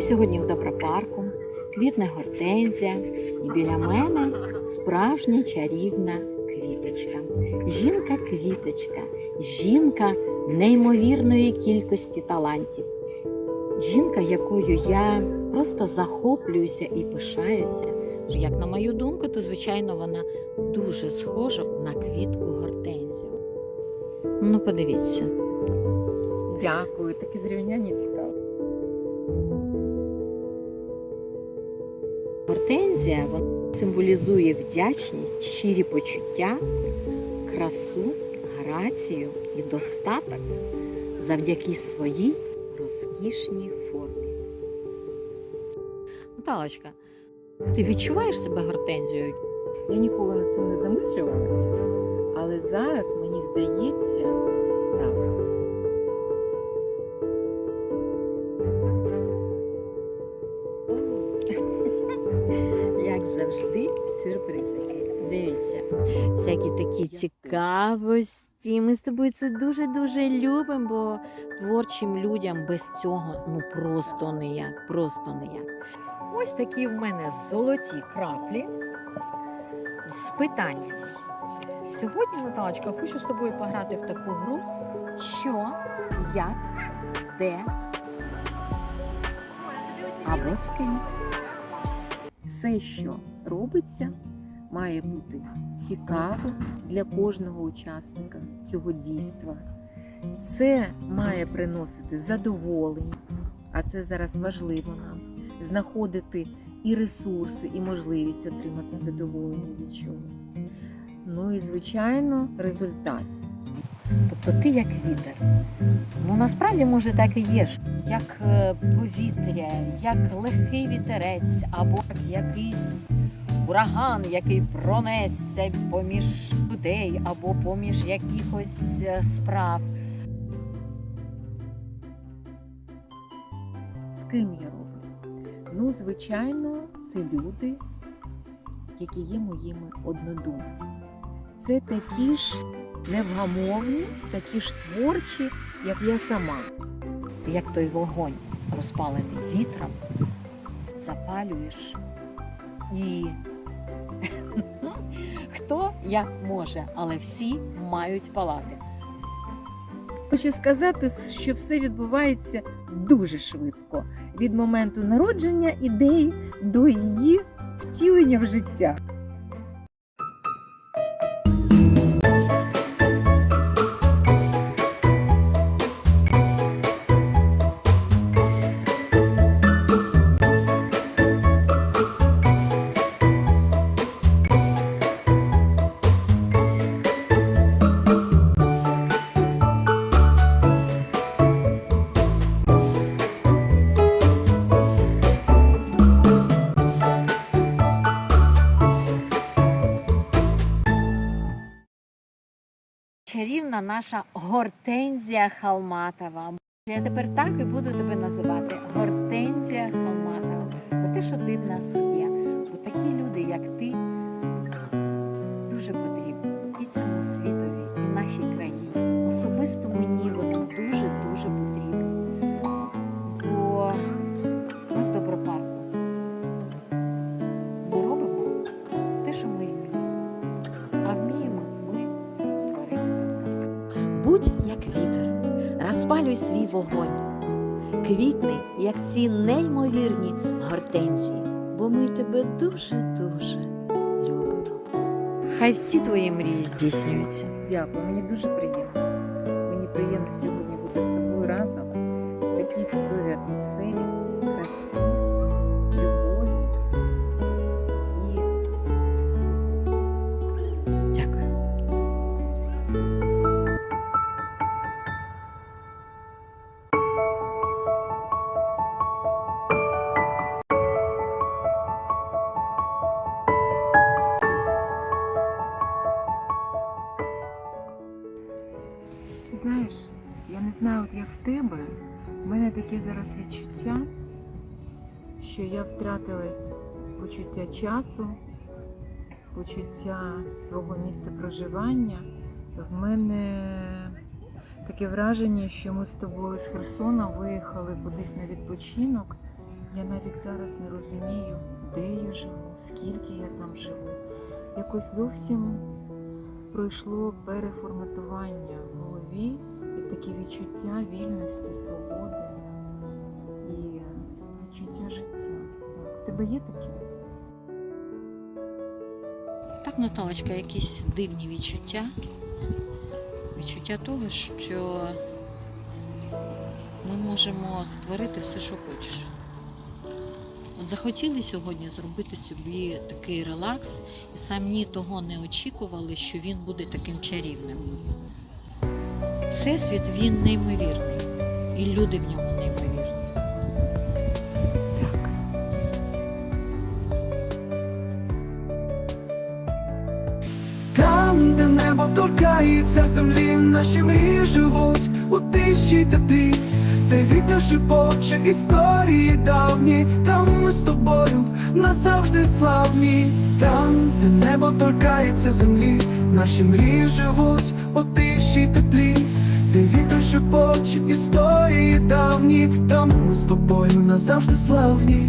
сьогодні в Добропарку, квітне гортензія, і біля мене справжня чарівна квіточка. Жінка-квіточка, жінка неймовірної кількості талантів. Жінка, якою я просто захоплююся і пишаюся. Як на мою думку, то звичайно вона дуже схожа на квітку гортензію. Ну, подивіться. Дякую, такі зрівняння цікаві. Гортензія вона символізує вдячність, щирі почуття, красу, грацію і достаток завдяки своїй розкішній формі. Наталочка, ти відчуваєш себе гортензією? Я ніколи над цим не замислювалася, але зараз мені здається так. Завжди, сюрпризики. Дивіться, всякі такі цікавості. Ми з тобою це дуже-дуже любимо, бо творчим людям без цього ну просто ніяк, просто ніяк. Ось такі в мене золоті краплі з питанням. Сьогодні, Наталочка, хочу з тобою пограти в таку гру, що, як, де або з ким. Все, що робиться, має бути цікаво для кожного учасника цього дійства. Це має приносити задоволення, а це зараз важливо нам знаходити і ресурси, і можливість отримати задоволення від чогось. Ну і звичайно, результат. Тобто ти як вітер. Ну насправді може так і є. Як е, повітря, як легкий вітерець, або як якийсь ураган, який пронесся поміж людей, або поміж якихось е, справ. З ким я роблю? Ну, звичайно, це люди, які є моїми однодумцями. Це такі ж невгамовні, такі ж творчі, як я сама. Ти як той вогонь, розпалений вітром, запалюєш і як може, але всі мають палати. Хочу сказати, що все відбувається дуже швидко від моменту народження ідеї до її втілення в життя. Чарівна наша гортензія Халматова. Я тепер так і буду тебе називати Гортензія Халматова. За те, що ти в нас є. Бо такі люди, як ти, дуже потрібні і цьому світові, і нашій країні. Особисто мені Будь як вітер, розпалюй свій вогонь. Квітни, як ці неймовірні гортензії, бо ми тебе дуже-дуже любимо. Хай всі твої мрії здійснюються. Дякую, мені дуже приємно. Мені приємно сьогодні бути з тобою разом в такій чудовій атмосфері, красі, таке зараз відчуття, що я втратила почуття часу, почуття свого місця проживання. В мене таке враження, що ми з тобою з Херсона виїхали кудись на відпочинок, Я навіть зараз не розумію, де я живу, скільки я там живу. Якось зовсім пройшло переформатування в голові і такі відчуття вільності, свободи відчуття життя. Так. Тебе є таке? Так, Наталочка, якісь дивні відчуття. Відчуття того, що ми можемо створити все, що хочеш. От захотіли сьогодні зробити собі такий релакс, і самі того не очікували, що він буде таким чарівним. Всесвіт він неймовірний, і люди в ньому Там, де небо торкається землі, наші мрії живуть у тиші теплі, де вітер шепоче історії давні, там ми з тобою назавжди славні, там, де небо торкається землі, наші мрії живуть у тиші теплі, де вітер шепоче історії давні, там ми з тобою назавжди славні.